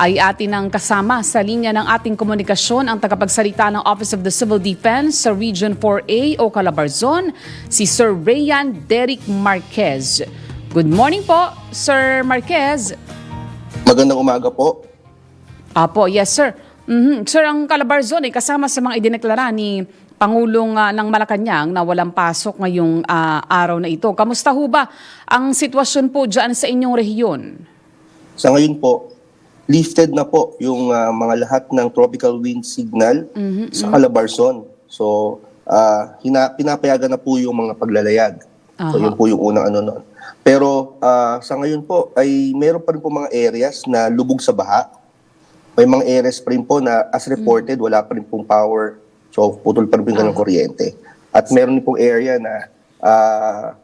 ay atin ang kasama sa linya ng ating komunikasyon ang tagapagsalita ng Office of the Civil Defense sa Region 4A o Calabarzon, si Sir Rayan Derek Marquez. Good morning po, Sir Marquez. Magandang umaga po. Apo, yes sir. Mhm. Sir, ang Calabarzon ay kasama sa mga idineklara ni Pangulong ah, ng Malacanang na walang pasok ngayong ah, araw na ito. Kamusta ho ba ang sitwasyon po dyan sa inyong rehiyon? Sa ngayon po, lifted na po yung ah, mga lahat ng tropical wind signal sa Calabarzon. So, ah, hina, pinapayagan na po yung mga paglalayag. So, Aha. yun po yung unang ano noon. Pero ah, sa ngayon po ay meron pa rin po mga areas na lubog sa baha. May mga areas pa rin po na as reported, wala pa rin pong power. So, putol pa rin po yung Aha. kuryente. At meron din pong area na ah,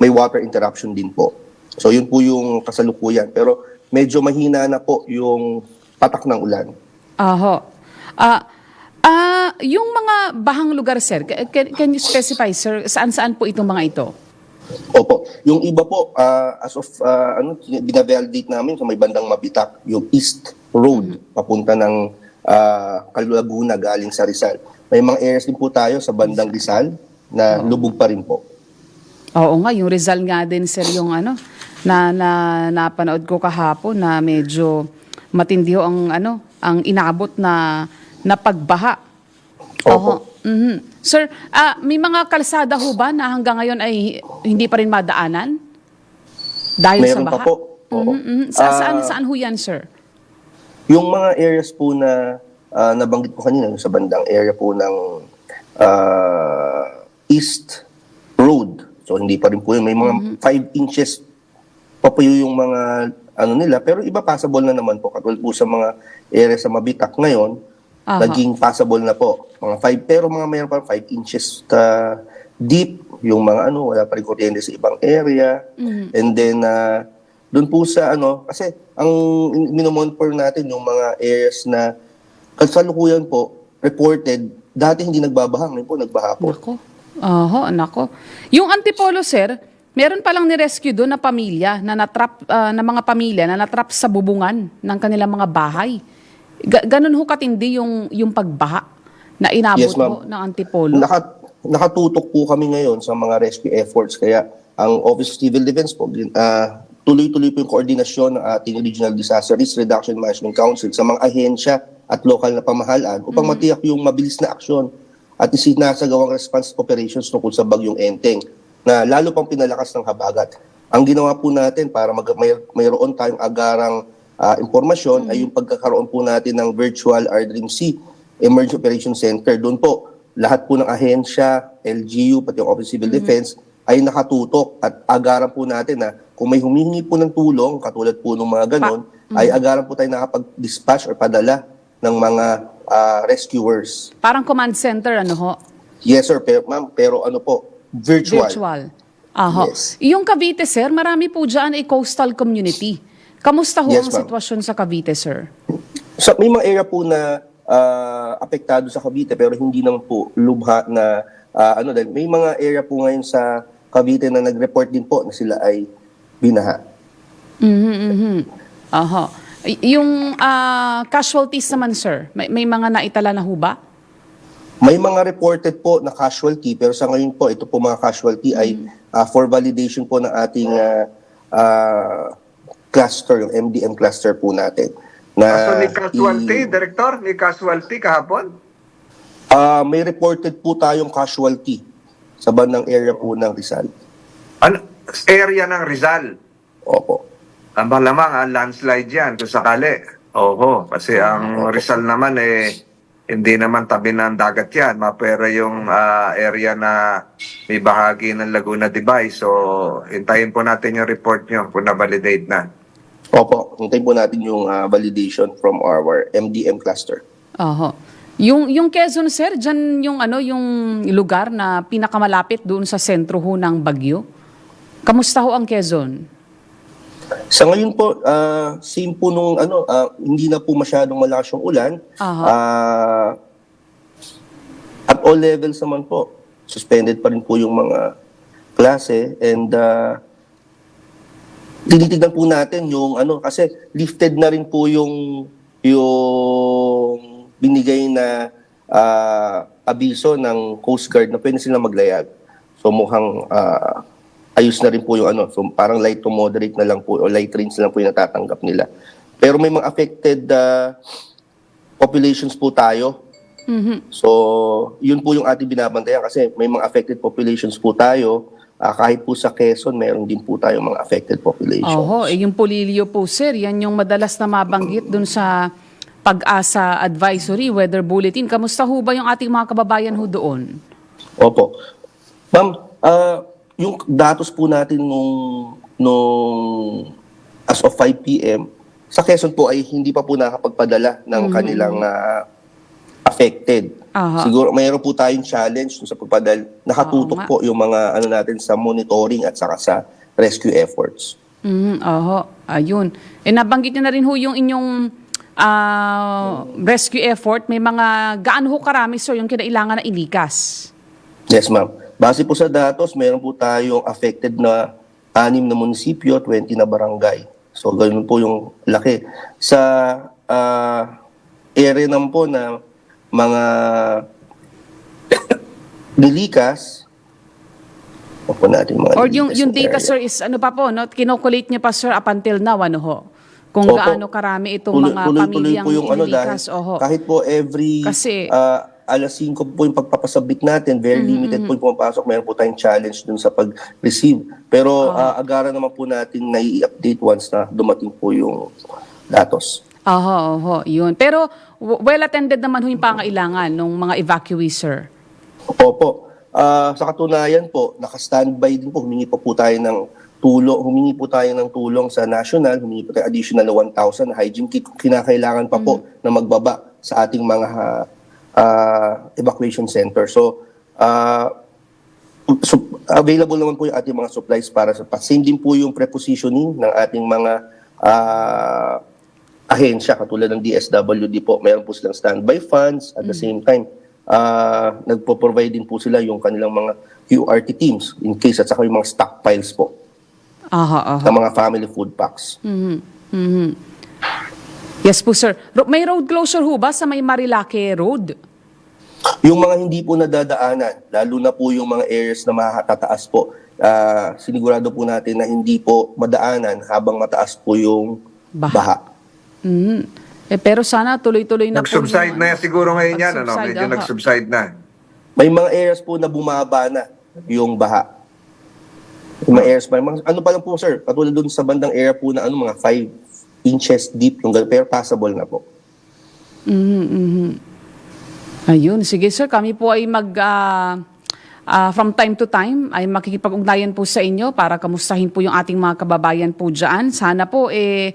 may water interruption din po. So yun po yung kasalukuyan. Pero medyo mahina na po yung patak ng ulan. Aho. Ah, ah, yung mga bahang lugar, sir, ca- can, can you specify, sir, saan-saan po itong mga ito? Opo. Yung iba po, ah, as of, ah, ano, binavalidate namin sa may bandang Mabitak, yung East Road, papunta ng uh, Laguna galing sa Rizal. May mga areas din po tayo sa bandang Rizal na lubog pa rin po. Oo nga, yung Rizal nga din, sir, yung ano, na, na napanood ko kahapon na medyo matindi ho ang ano, ang inabot na na pagbaha. Opo. Oho. Mhm. Sir, ah, may mga kalsada ho ba na hanggang ngayon ay hindi pa rin madaanan? Dahil sa Meron baha? pa po. Oo. Mhm, mhm. Sa, saan, Ah, saan ho yan, sir? Yung mga areas po na ah, nabanggit ko kanina, sa bandang area po ng ah, East Road. So hindi pa rin po yun. May mga 5 inches pa po yung mga ano nila. Pero iba passable na naman po. Katulad po sa mga area sa Mabitak ngayon, Aha. naging passable na po. Mga 5, pero mga mayroon pa 5 inches ta deep. Yung mga ano, wala pa rin kuryente sa ibang area. And then, ah, doon po sa ano, kasi ang minomonitor natin yung mga areas na kasalukuyan po, reported, dati hindi nagbabaha, ngayon po nagbaha po. Nako. Oho, nako. Yung Antipolo, sir, meron palang ni-rescue doon na pamilya, na natrap, ah, na mga pamilya na natrap sa bubungan ng kanilang mga bahay. Ga- ganun ho katindi yung, yung pagbaha na inabot Yes, ho ng Antipolo. Naka, nakatutok po kami ngayon sa mga rescue efforts. Kaya ang Office of Civil Defense po, ah, tuloy-tuloy po yung koordinasyon ng ating Regional Disaster Risk Reduction Management Council sa mga ahensya at lokal na pamahalaan upang matiyak yung mabilis na aksyon at isinasagawang response operations tungkol sa bagyong Enteng na lalo pang pinalakas ng habagat. Ang ginawa po natin para mag, may, mayroon tayong agarang ah, impormasyon ay yung pagkakaroon po natin ng virtual RDMC Emergency Operations Center. Doon po, lahat po ng ahensya, LGU, pati yung Office of Civil Defense, ay nakatutok at agaran po natin na kung may humihingi po ng tulong, katulad po ng mga ganon, ay agaran po tayo nakapag-dispatch or padala ng mga ah, rescuers. Parang command center, ano ho? Yes sir, pero, ma'am, pero ano po, virtual. Virtual. Aho. Yes. Yung Cavite, sir, marami po dyan ay coastal community. Kamusta ho Yes, ang sitwasyon sa Cavite, sir? So, may mga area po na ah, apektado sa Cavite pero hindi naman po lubha na ah, ano dahil may mga area po ngayon sa Cavite na nag-report din po na sila ay binaha. Mhm, mhm. Aha. Y- Yung ah, casualties naman, sir, may, may mga naitala na ho ba? May mga reported po na casualty pero sa ngayon po ito po mga casualty ay ah, for validation po ng ating ah, ah, cluster, yung MDM cluster po natin. Na Ah, so, may casualty, i- Director? May casualty kahapon? ah, may reported po tayong casualty sa bandang area po ng Rizal. Ano? Area ng Rizal. Opo. Ang malamang, ang landslide yan kung sakali. Oho, kasi ang Rizal naman eh, hindi naman tabi ng dagat yan. Mapera yung ah, area na may bahagi ng Laguna Dibay. So, hintayin po natin yung report nyo kung na-validate na. Opo, hintayin po natin yung ah, validation from our MDM cluster. Aha. Yung yung Quezon sir, diyan yung ano yung lugar na pinakamalapit doon sa sentro ho ng Bagyo. Kamusta ho ang Quezon? Sa ngayon po, ah, same po nung ano, ah, hindi na po masyadong malakas yung ulan. Aha. Ah, at all levels naman po, suspended pa rin po yung mga klase and ah, tinitignan po natin yung ano kasi lifted na rin po yung yung binigay na ah, abiso ng Coast Guard na pwede sila maglayag. So mukhang ah, ayos na rin po yung ano. So parang light to moderate na lang po o light rains na lang po yung natatanggap nila. Pero may mga affected ah, populations po tayo. So, yun po yung ating binabantayan kasi may mga affected populations po tayo. Ah, kahit po sa Quezon, mayroon din po tayo mga affected populations. Oho, eh, yung polilio po sir, yan yung madalas na mabanggit dun sa pag-asa advisory, weather bulletin. Kamusta ho ba yung ating mga kababayan ho doon? Opo. Ma'am, ah, yung datos po natin nung, nung as of 5 p.m., sa Quezon po ay hindi pa po nakapagpadala ng kanilang ah, affected. Aha. Siguro mayroon po tayong challenge sa pagpadala. Nakatutok Oo po yung mga ano natin sa monitoring at saka sa rescue efforts. Mm, oho, ayun. Eh, nabanggit niyo na rin ho yung inyong ah, rescue effort. May mga gaano ho karami sir yung kinailangan na ilikas? Yes, ma'am. Base po sa datos, mayroon po tayong affected na anim na munisipyo, 20 na barangay. So, ganun po yung laki. Sa ah, area naman po na mga nilikas, Opo natin mga Or yung, yung data area. sir is ano pa po, no? kinokulate niyo pa sir up until now, ano ho? Kung Opo. gaano karami itong Tuloy- mga tuloy-tuloy pamilyang po yung ano dahil. Oho. kahit po every Kasi- ah, alas 5 po yung pagpapasabit natin, very Mm-hmm, limited po yung pumapasok. Meron po tayong challenge dun sa pag-receive. Pero ah, agaran naman po natin na i-update once na dumating po yung datos. Oho, oho, yun. Pero well attended naman ho yung pangailangan ng mga evacuees, sir. Opo. Ah, sa katunayan po, naka-standby din po. Humingi pa po tayo ng tulong. Humingi po tayo ng tulong sa national. Humingi po tayo additional na 1,000 na hygiene kit kung kinakailangan pa po na magbaba sa ating mga ah, evacuation center. So, ah, so, available naman po yung ating mga supplies para sa Same din po yung prepositioning ng ating mga ah, ahensya katulad ng DSWD po. Meron po silang standby funds at the same time ah nagpo-provide din po sila yung kanilang mga QRT teams in case at saka yung mga stockpiles po Aha, aha. ng mga family food packs. Mhm, mhm. Yes po, sir. Ro- May road closure ho ba sa may Marilake Road? Yung mga hindi po nadadaanan, lalo na po yung mga areas na matatataas po, ah, sinigurado po natin na hindi po madaanan habang mataas po yung Baha. baha. Mhm. Eh, pero sana tuloy-tuloy na po. Nag-subside yung- na yan siguro ngayon yan. Ano? Medyo aha. nag-subside na. May mga areas po na bumaba na yung baha. May mga areas pa. Mga- Ano pa lang po sir, katulad dun sa bandang area po na ano, mga 5 inches deep yung ganun, pero passable na po. Mhm, mhm. Ayun, sige sir, kami po ay mag ah, ah, from time to time ay makikipag-ugnayan po sa inyo para kamustahin po yung ating mga kababayan po dyan. Sana po eh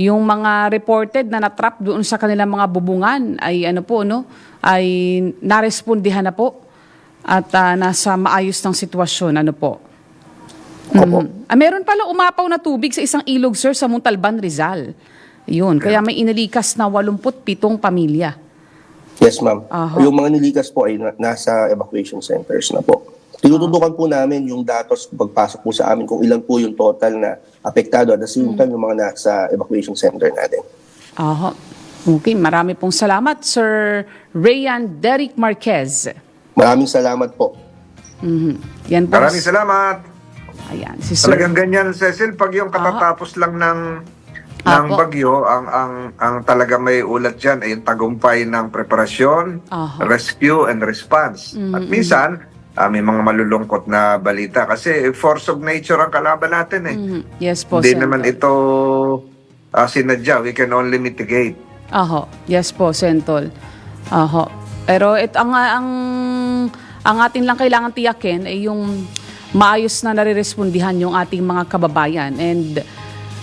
yung mga reported na natrap doon sa kanilang mga bubungan ay ano po no ay narespondihan na po at ah, nasa maayos ng sitwasyon ano po. Opo. Mhm. Ah, meron pala umapaw na tubig sa isang ilog, sir, sa Montalban, Rizal. Yun, kaya may inilikas na 87 pamilya. Yes ma'am. Aha. Yung mga nilikas po ay na- nasa evacuation centers na po. Tinututukan po namin yung datos pagpasok po sa amin kung ilan po yung total na apektado at the Mm. same time yung mga nasa evacuation center natin. Aha. Okay, marami pong salamat, Sir Rayan Derek Marquez. Maraming salamat po. Mhm. Yan po. Maraming salamat. Ayan, si Sir. Talagang ganyan, Cecil, pag yung katatapos lang ng ng Apo. bagyo, ang ang ang talaga may ulat diyan ay yung tagumpay ng preparasyon, Aha. rescue and response. At minsan, ah, may mga malulungkot na balita kasi force of nature ang kalaban natin eh. Mhm. Yes po, Hindi Senator. naman ito ah, sinadya, we can only mitigate. Aho. Yes po, Sentol. Aho. Pero it, ang, ang, ang atin lang kailangan tiyakin ay yung maayos na nare-respondihan yung ating mga kababayan. And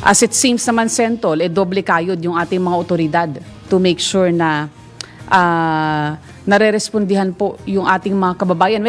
as it seems naman, Sentol, eh, doble kayod yung ating mga otoridad to make sure na ah, nare-respondihan po yung ating mga kababayan.